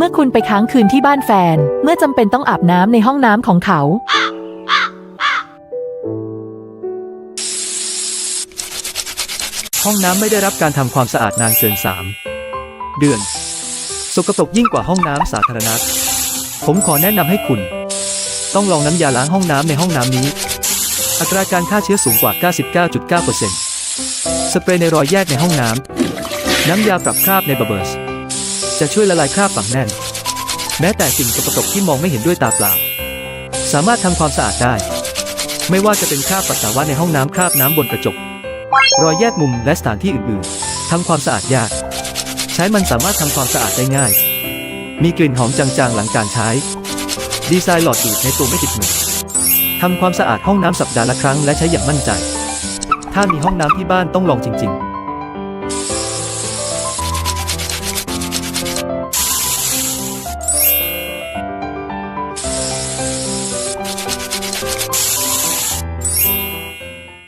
เมื่อคุณไปค้างคืนที่บ้านแฟน เมื่อจำเป็นต้องอาบน้ำในห้องน้ำของเขา ห้องน้ำไม่ได้รับการทำความสะอาดนานเกิน 3 เดือน สกปรกยิ่งกว่าห้องน้ำสาธารณะ ผมขอแนะนำให้คุณ ต้องลองน้ำยาล้างห้องน้ำในห้องน้ำนี้ อัตราการฆ่าเชื้อสูงกว่า 99.9%สเปรย์ในรอยแยกในห้องน้ำ น้ำยาปรับคราบในบับเบิลส์ จะช่วยละลายคราบฝังแน่น แม้แต่สิ่งสกปรกที่มองไม่เห็นด้วยตาเปล่า สามารถทำความสะอาดได้ ไม่ว่าจะเป็นคราบปัสสาวะในห้องน้ำคราบน้ำบนกระจก รอยแยกมุมและสถานที่อื่นๆทำความสะอาดยาก ใช้มันสามารถทำความสะอาดได้ง่าย มีกลิ่นหอมจางๆหลังการใช้ ดีไซน์หลอดดูดในตัวไม่ติดมือทำความสะอาดห้องน้ำสัปดาห์ละครั้งและใช้อย่างมั่นใจ ถ้ามีห้องน้ำที่บ้านต้องลองจริง ๆ